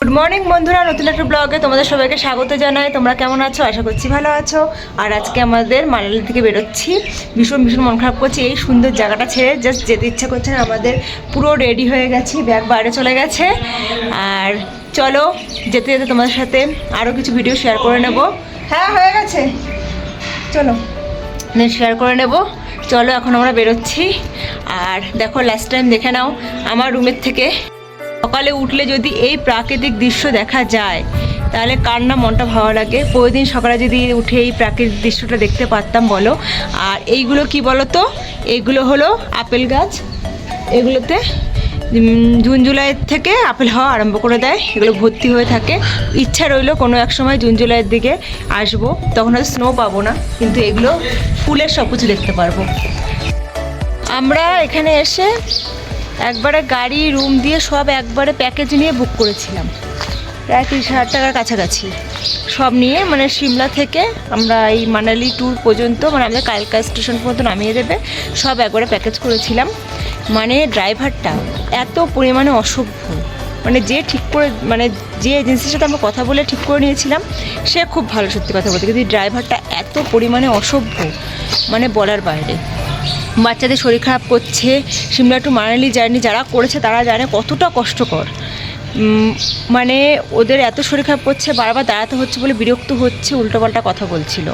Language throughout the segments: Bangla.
গুড মর্নিং বন্ধুরা নতুন একটা ব্লগে তোমাদের সবাইকে স্বাগত জানাই। তোমরা কেমন আছো? আশা করছি ভালো আছো। আর আজকে আমাদের মানালি থেকে বেরোচ্ছি। ভীষণ ভীষণ মন খারাপ করছি। এই সুন্দর জায়গাটা ছেড়ে জাস্ট যেতে ইচ্ছা করছে না। আমাদের পুরো রেডি হয়ে গেছি। ব্যাগ বাইরে চলে গেছে। আর চলো, যেতে যেতে তোমাদের সাথে আরও কিছু ভিডিও শেয়ার করে নেব। হ্যাঁ হয়ে গেছে। চলো শেয়ার করে নেব। চলো, এখন আমরা বেরোচ্ছি। আর দেখো লাস্ট টাইম দেখে নাও, আমার রুমের থেকে। সকালে উঠলে যদি এই প্রাকৃতিক দৃশ্য দেখা যায়, তাহলে কার না মনটা ভালো লাগে? প্রতিদিন সকালে যদি উঠে এই প্রাকৃতিক দৃশ্যটা দেখতে পারতাম, বলো। আর এইগুলো কি বলো তো এইগুলো হলো আপেল গাছ। এগুলোতে জুন জুলাইয়ের থেকে আপেল হওয়া আরম্ভ করে দেয়। এগুলো ভর্তি হয়ে থাকে। ইচ্ছা রইল কোনো এক সময় জুন জুলাইয়ের দিকে আসব। তখন হয়তো স্নো পাবো না, কিন্তু এগুলো ফুলের সব কিছু দেখতে পারব। আমরা এখানে এসে একবারে গাড়ি রুম দিয়ে সব একবারে প্যাকেজ নিয়ে বুক করেছিলাম। প্রায় তিরিশ হাজার টাকার কাছাকাছি। সব নিয়ে মানে সিমলা থেকে আমরা এই মানালি ট্যুর পর্যন্ত মানে আমাদের কালকা স্টেশন পর্যন্ত নামিয়ে দেবে, সব একবারে প্যাকেজ করেছিলাম। মানে ড্রাইভারটা এত পরিমাণে অসভ্য। মানে যে ঠিক করে মানে যে এজেন্সির সাথে আমরা কথা বলে ঠিক করে নিয়েছিলাম, সে খুব ভালো সত্যি কথা বলতে। কিন্তু ড্রাইভারটা এত পরিমাণে অসভ্য মানে বলার বাইরে। বাচ্চাদের শরীর খারাপ করছে, সিমলা টু মানালি জার্নি যারা করেছে তারা জানে কতটা কষ্টকর। মানে ওদের এত শরীর খারাপ করছে, বারবার দাঁড়াতে হচ্ছে বলে বিরক্ত হচ্ছে, উল্টোপাল্টা কথা বলছিল।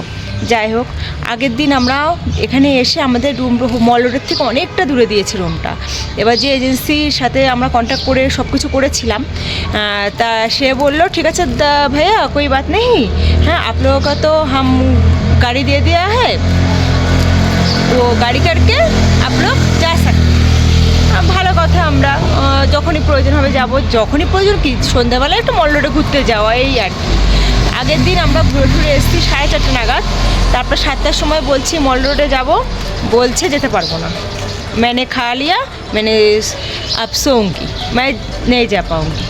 যাই হোক, আগের দিন আমরা এখানে এসে আমাদের রুম মল রোডের থেকে অনেকটা দূরে দিয়েছি রুমটা এবার যে এজেন্সির সাথে আমরা কন্ট্যাক্ট করে সব কিছু করেছিলাম তা সে বলল, ঠিক আছে ভাইয়া, কই বাত নেই? হ্যাঁ আপনার তো হাম গাড়ি দিয়ে দেওয়া হ্যাঁ दिया है তো গাড়ি করকে आप लोग जा सकते हैं। আহ, ভালো কথা আমরা আহ, যখনই প্রয়োজন হবে যাব যখনই প্রয়োজন কি সন্ধ্যাবেলা একটু মল রোডে ঘুরতে যাওয়া এই আর কি আগের দিন আমরা ঘুরে ঘুরে এসেছি সাড়ে চারটে নাগাদ তারপর সাতটার সময় বলছি মল রোডে যাব বলছে যেতে পারবো না मैंने खा लिया मैंने अब सोऊंगी मैं नहीं जा पाऊंगी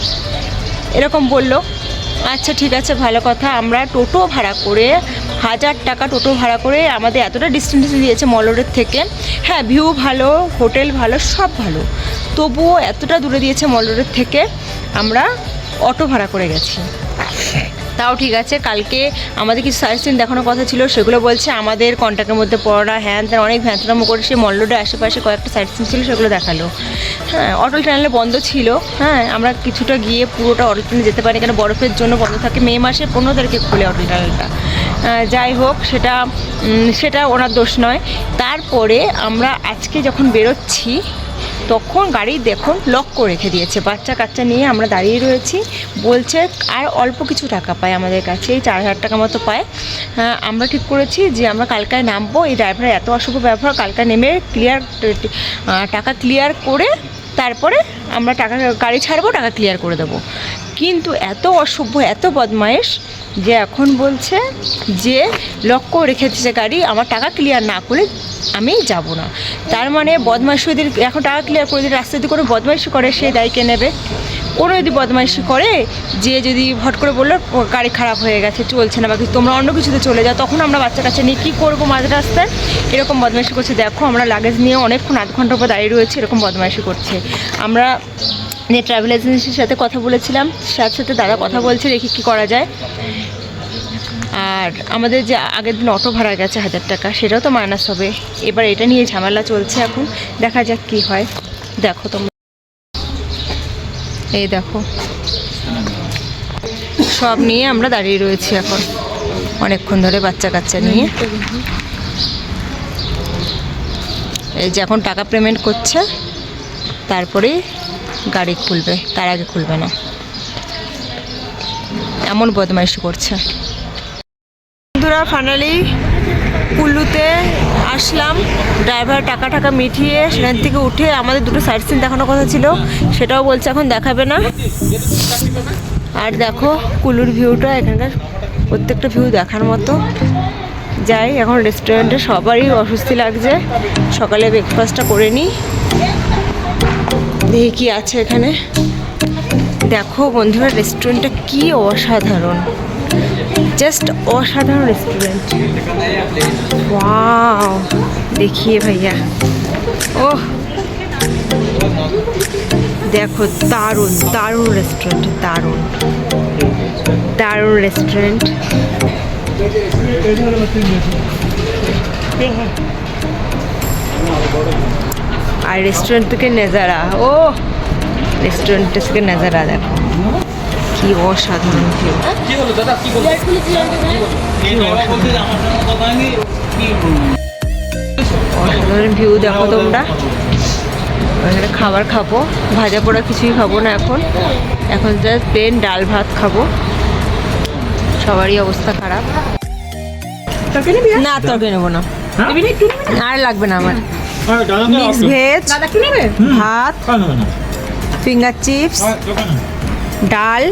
এরকম বললো আচ্ছা ঠিক আছে ভালো কথা আমরা টোটো ভাড়া করে হাজার টাকা টোটো ভাড়া করে আমাদের এতটা ডিস্টেন্স দিয়েছে মলরের থেকে। হ্যাঁ ভিউ ভালো হোটেল ভালো সব ভালো। তবুও এতটা দূরে দিয়েছে মলরের থেকে আমরা অটো ভাড়া করে গেছি। তাও ঠিক আছে কালকে আমাদের কিছু সিন দেখানোর কথা ছিল সেগুলো বলছে আমাদের কন্ট্যাক্টের মধ্যে পড়া হ্যান ত্যান অনেক ভ্যানতনামো করে সে মল্লডে আশেপাশে কয়েকটা সাইট ছিল সেগুলো দেখাল। হ্যাঁ অটল টানেলে বন্ধ ছিল। হ্যাঁ আমরা কিছুটা গিয়ে পুরোটা অটল টানে যেতে পারি কেন বরফের জন্য বন্ধ থাকে মে মাসে পনেরো তারিখে খুলে অটল টানেলটা আহ, যাই হোক, সেটা সেটা ওনার দোষ নয়। তারপরে আমরা আজকে যখন বেরোচ্ছি, তখন গাড়ি দেখুন লক করে রেখে দিয়েছে। বাচ্চা কাচ্চা নিয়ে আমরা দাঁড়িয়ে রয়েছি। বলছে, আর অল্প কিছু টাকা পায় আমাদের কাছে, এই চার হাজার টাকা মতো পায়। আমরা ঠিক করেছি যে আমরা কালকায় নামবো। এই ড্রাইভারের এত অশুভ ব্যবহার কালকা নেমে ক্লিয়ার টাকা ক্লিয়ার করে তারপরে আমরা টাকা, গাড়ি ছাড়বো, টাকা ক্লিয়ার করে দেবো। কিন্তু এত অসভ্য এত বদমায়েশ যে এখন বলছে যে লক্ষ্য রেখেছে গাড়ি, আমার টাকা ক্লিয়ার না করে আমি যাব না। তার মানে বদমাইশিদের এখন টাকা ক্লিয়ার করে দিলে রাস্তা যদি কোনো বদমাইশি করে, সে দায়ীকে নেবে? কোনো যদি বদমাইশি করে, যে যদি হট করে বলল গাড়ি খারাপ হয়ে গেছে, চলছে না বা কিছু, তোমরা অন্য কিছুতে চলে যাও। তখন আমরা বাচ্চা কাচ্চা নিয়ে কী করব মাঝ রাস্তায় এরকম বদমাইশি করছে, দেখো, আমরা লাগেজ নিয়ে অনেকক্ষণ আধ ঘণ্টা পর দাঁড়িয়ে রয়েছে, এরকম বদমাইশি করছে। আমরা যে ট্রাভেল এজেন্সির সাথে কথা বলেছিলাম, সাথে সাথে দাদা কথা বলছে, দেখি কী করা যায়। আর আমাদের যে আগের দিন অটো ভাড়া গেছে হাজার টাকা, সেটাও তো মাইনাস হবে। এবার এটা নিয়ে ঝামেলা চলছে এখন। দেখা যাক কি হয়। দেখো তোমরা। এই দেখো। সব নিয়ে আমরা দাঁড়িয়ে রয়েছি এখন। অনেকক্ষণ ধরে বাচ্চা কাচ্চা নিয়ে। এই যে এখন টাকা পেমেন্ট করছে তারপরেই গাড়ি খুলবে। তার আগে খুলবে না। এমন বদমাইশি করছে। বন্ধুরা ফাইনালি কুল্লুতে আসলাম। ড্রাইভার টাকা টাকা মিটিয়ে সেখান থেকে উঠে আমাদের দুটো সাইড সিন দেখানোর কথা ছিল, সেটাও বলছে এখন দেখাবে না। আর দেখো কুল্লুর ভিউটা এখানকার প্রত্যেকটা ভিউ দেখার মতো। যাই, এখন রেস্টুরেন্টে সবারই অস্বস্তি লাগছে। সকালে ব্রেকফাস্টটা করে নিই। দেখি কী আছে এখানে। দেখো বন্ধুরা রেস্টুরেন্টটা কি অসাধারণ। জাস্ট অসাধারণ রেস্টুরেন্ট ওয়াও দেখিয়ে ভাইয়া। ওহ। দেখো, দারুণ দারুণ রেস্টুরেন্ট দারুণ। দারুণ রেস্টুরেন্ট আর রেস্টুরেন্ট থেকে নেজারা। ও রেস্টুরেন্ট থেকে নেজারা, দেখো। কি অসাধারণ ভিউ কি হলো দাদা কি বলব এই জায়গা বলতে আমার সঙ্গে কথা হয়নি কি অসাধারণ ভিউ দেখো তোমরা। এখানে খাবার খাব ভাজা পোড়া কিছুই খাব না এখন। এখন জাস্ট প্লেন ডাল ভাত খাব। সবারই অবস্থা খারাপ। না তরকারি নেব না। আর লাগবে না আমার। মিক্স ভেজ ভাত ফিঙ্গার চিপস ডাল।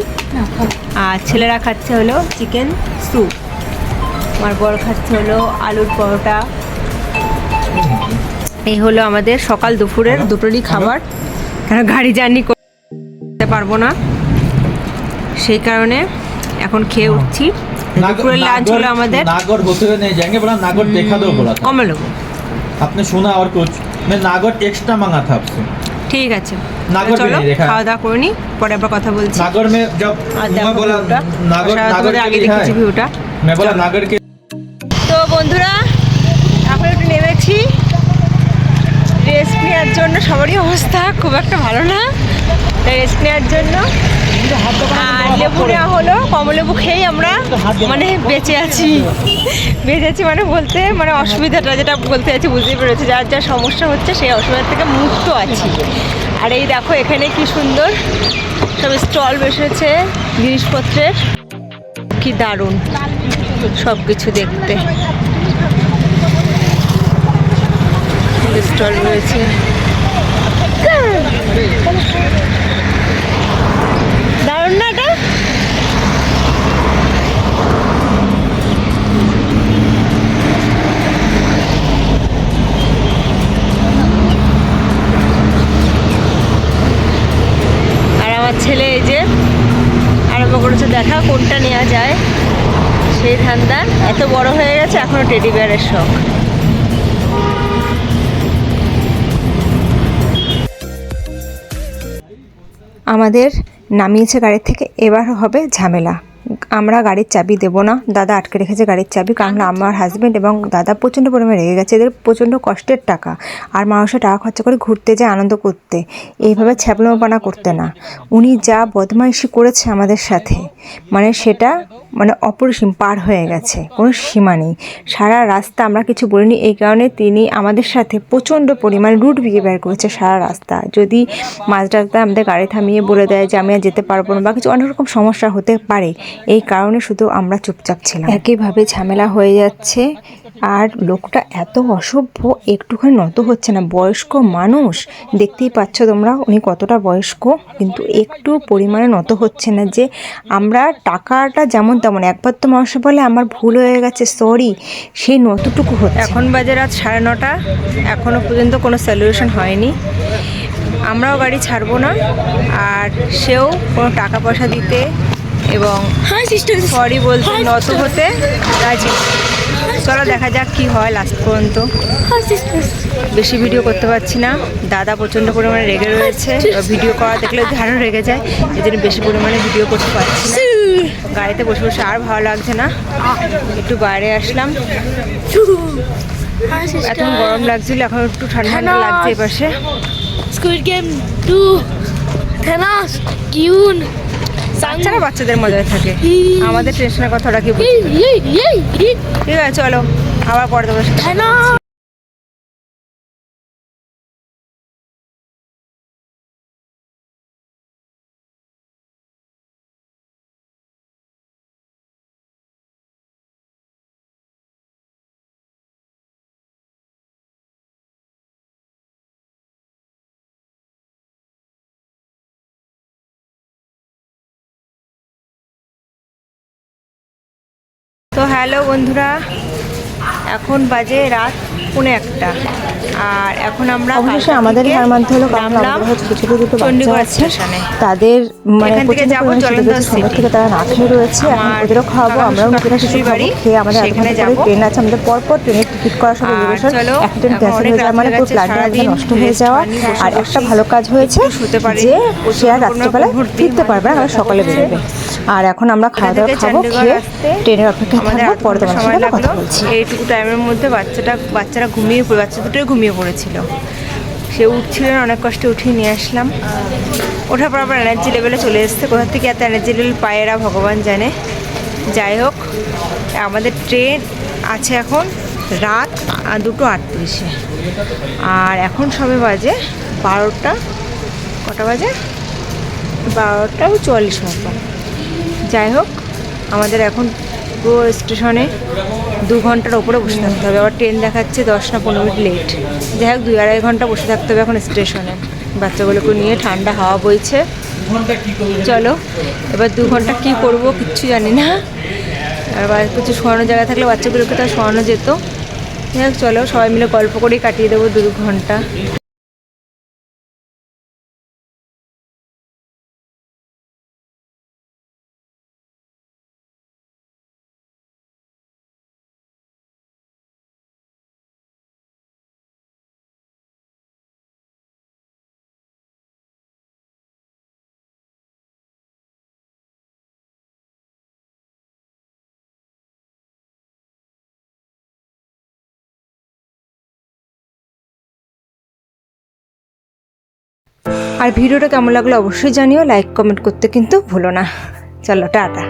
আর ছেলেরা খাচ্ছে হলো চিকেন স্যুপ আমার বর খাচ্ছে হলো আলুর পরোটা এই হলো আমাদের সকাল দুপুরের দুটোরই খাবার কারণ গাড়ি জার্নি করতে পারবো না সেই কারণে এখন খেয়ে উঠছি দুপুরের লাঞ্চ হলো আমাদের नागौर होते हुए नहीं जाएंगे बोला नागौर देखा दो बोला था কমে নেবো आपने सुना और कुछ मैं नागौर एक्स्ट्रा मांगा था आपसे ঠিক আছে। চলো হ্যাঁ। খাওয়া দাওয়া করে নি পরে আবার কথা বলছি। নাগর মে জব নাগর নাগর আগে হ্যাঁ। দেখেছি ভিউটা। মে বলা নাগর কে তো বন্ধুরা এখন একটু নেমেছি। রেস্ট নেওয়ার জন্য সবারই অবস্থা খুব একটা ভালো না। রেস্ট নেওয়ার জন্য আর লেবু নেওয়া হলো কমলেবু খেয়েই আমরা মানে বেঁচে আছি। বেঁচে আছি মানে বলতে মানে অসুবিধাটা যেটা বলতে আছি বুঝতেই পেরেছি যার যা সমস্যা হচ্ছে সেই অসুবিধা থেকে মুক্ত আছি। আর এই দেখো এখানে কি সুন্দর সব স্টল বসেছে জিনিসপত্রের। কি দারুণ সব কিছু দেখতে। স্টল রয়েছে। এটা আর আমার ছেলে এই যে আরম্ভ করেছে, দেখা কোনটা নেওয়া যায়। সেই ধান্দা। এত বড় হয়ে গেছে, এখনও টেডি বিয়ারের শখ। আমাদের নামিয়েছে গাড়ির থেকে এবার হবে ঝামেলা। আমরা গাড়ির চাবি দেব না। দাদা আটকে রেখেছে গাড়ির চাবি কারণ আমার হাজব্যান্ড এবং দাদা প্রচণ্ড পরিমাণে রেগে গেছে। এদের প্রচণ্ড কষ্টের টাকা। আর মানুষের টাকা খরচা করে ঘুরতে যায় আনন্দ করতে। এইভাবে ছ্যাপলোপানা করতে না। উনি যা বদমাইশি করেছে আমাদের সাথে মানে সেটা মানে অপরিসীম পার হয়ে গেছে, কোনো সীমা নেই। সারা রাস্তা আমরা কিছু বলিনি, এই কারণে তিনি আমাদের সাথে প্রচণ্ড পরিমাণ রুট বিহেভিয়ার করেছে সারা রাস্তা। যদি মাঝ রাস্তায় আমাদের গাড়ি থামিয়ে বলে দেয় যে আমি আর যেতে পারব না বা কিছু অনেক রকম সমস্যা হতে পারে, এই কারণে শুধু আমরা চুপচাপ ছিলাম। একইভাবে ঝামেলা হয়ে যাচ্ছে আর লোকটা এত অসভ্য একটুখানি নত হচ্ছে না। বয়স্ক মানুষ দেখতেই পাচ্ছ তোমরা উনি কতটা বয়স্ক কিন্তু একটু পরিমাণে নত হচ্ছে না যে আমরা টাকাটা যেমন তেমন। একবার তো মানুষ বলে আমার ভুল হয়ে গেছে সরি সেই নতটুকু হচ্ছে। এখন বাজে রাত সাড়ে নটা এখনও পর্যন্ত কোনো সলিউশন হয়নি। আমরাও গাড়ি ছাড়বো না আর সেও কোনো টাকা পয়সা দিতে এবং সরি বলতে নত হতে রাজি চলো দেখা যাক কি হয় লাস্ট পর্যন্ত। বেশি ভিডিও করতে পারছি না। দাদা প্রচণ্ড পরিমাণে রেগে রয়েছে। ভিডিও করা দেখলে ধারণ রেগে যায়। এই জন্য বেশি পরিমাণে ভিডিও করতে পারছি না। গাড়িতে বসে বসে আর ভালো লাগছে না। একটু বাইরে আসলাম। এখন গরম লাগছিল এখন একটু ঠান্ডা ঠান্ডা লাগছে এপাশে। Squid Game 2 Thanos Gyun বাচ্চারা বাচ্চাদের মজায় থাকে। আমাদের টেনশনের কথাটা কি ঠিক আছে চলো আবার পরে তোমার হ্যালো বন্ধুরা এখন বাজে রাত পুনে একটা। আর এখন আমরা আমাদের হার মানতে হলো কারণ আমাদের দুটো বাচ্চা আছে। তাদের মানে থেকে যাব। থেকে তারা না খেয়ে রয়েছে। এখন ওদেরও খাওয়াবো আমরাও কিছু খাব খেয়ে আমাদের সেখানে যাব। ট্রেন আছে। আমাদের পরপর ট্রেনের টিকিট করার রিজার্ভেশন চলো, একটা ট্রেন ক্যান্সেল হয়ে যাওয়া মানে পুরো প্ল্যানটা নষ্ট হয়ে যাওয়া। আর একটা ভালো কাজ হয়েছে। যে সে আর রাত্রিবেলায় ফিরতে পারবে না আমরা সকালে বেরোবে। আর এখন আমরা খাওয়া দাওয়া খাব খেয়ে ট্রেনের আমাদের থাকব পরে তোমার কথা বলছি। এইটুকু টাইমের মধ্যে বাচ্চাটা বাচ্চারা ঘুমিয়ে পড়ে বাচ্চা দুটোই ঘুমিয়ে পড়েছিল। সে উঠছিল না অনেক কষ্টে উঠিয়ে নিয়ে আসলাম। ওঠার পর আবার এনার্জি লেভেলে চলে এসছে। কোথা থেকে এত এনার্জি লেভেল পায়েরা, ভগবান জানে। যাই হোক, আমাদের ট্রেন আছে এখন রাত দুটো আটত্রিশে। আর এখন সবে বাজে বারোটা, কটা বাজে? বারোটা চুয়াল্লিশ মতো। যাই হোক, আমাদের এখন পুরো স্টেশনে দু ঘণ্টার ওপরে বসে থাকতে হবে। আবার ট্রেন দেখাচ্ছে দশ না পনেরো মিনিট লেট যাই হোক দুই আড়াই ঘণ্টা বসে থাকতে হবে এখন স্টেশনে বাচ্চাগুলোকে নিয়ে ঠান্ডা হাওয়া বইছে। চলো, এবার দু ঘণ্টা কি করব কিচ্ছু জানি না। আবার কিছু শোয়ানোর জায়গা থাকলে বাচ্চাগুলোকে তো আর শোয়ানো যেত। যাই হোক চলো, সবাই মিলে গল্প করেই কাটিয়ে দেবো দু ঘণ্টা। আর ভিডিওটা কেমন লাগল অবশ্যই জানিও লাইক কমেন্ট করতে কিন্তু ভুলো না। চলো টাটা।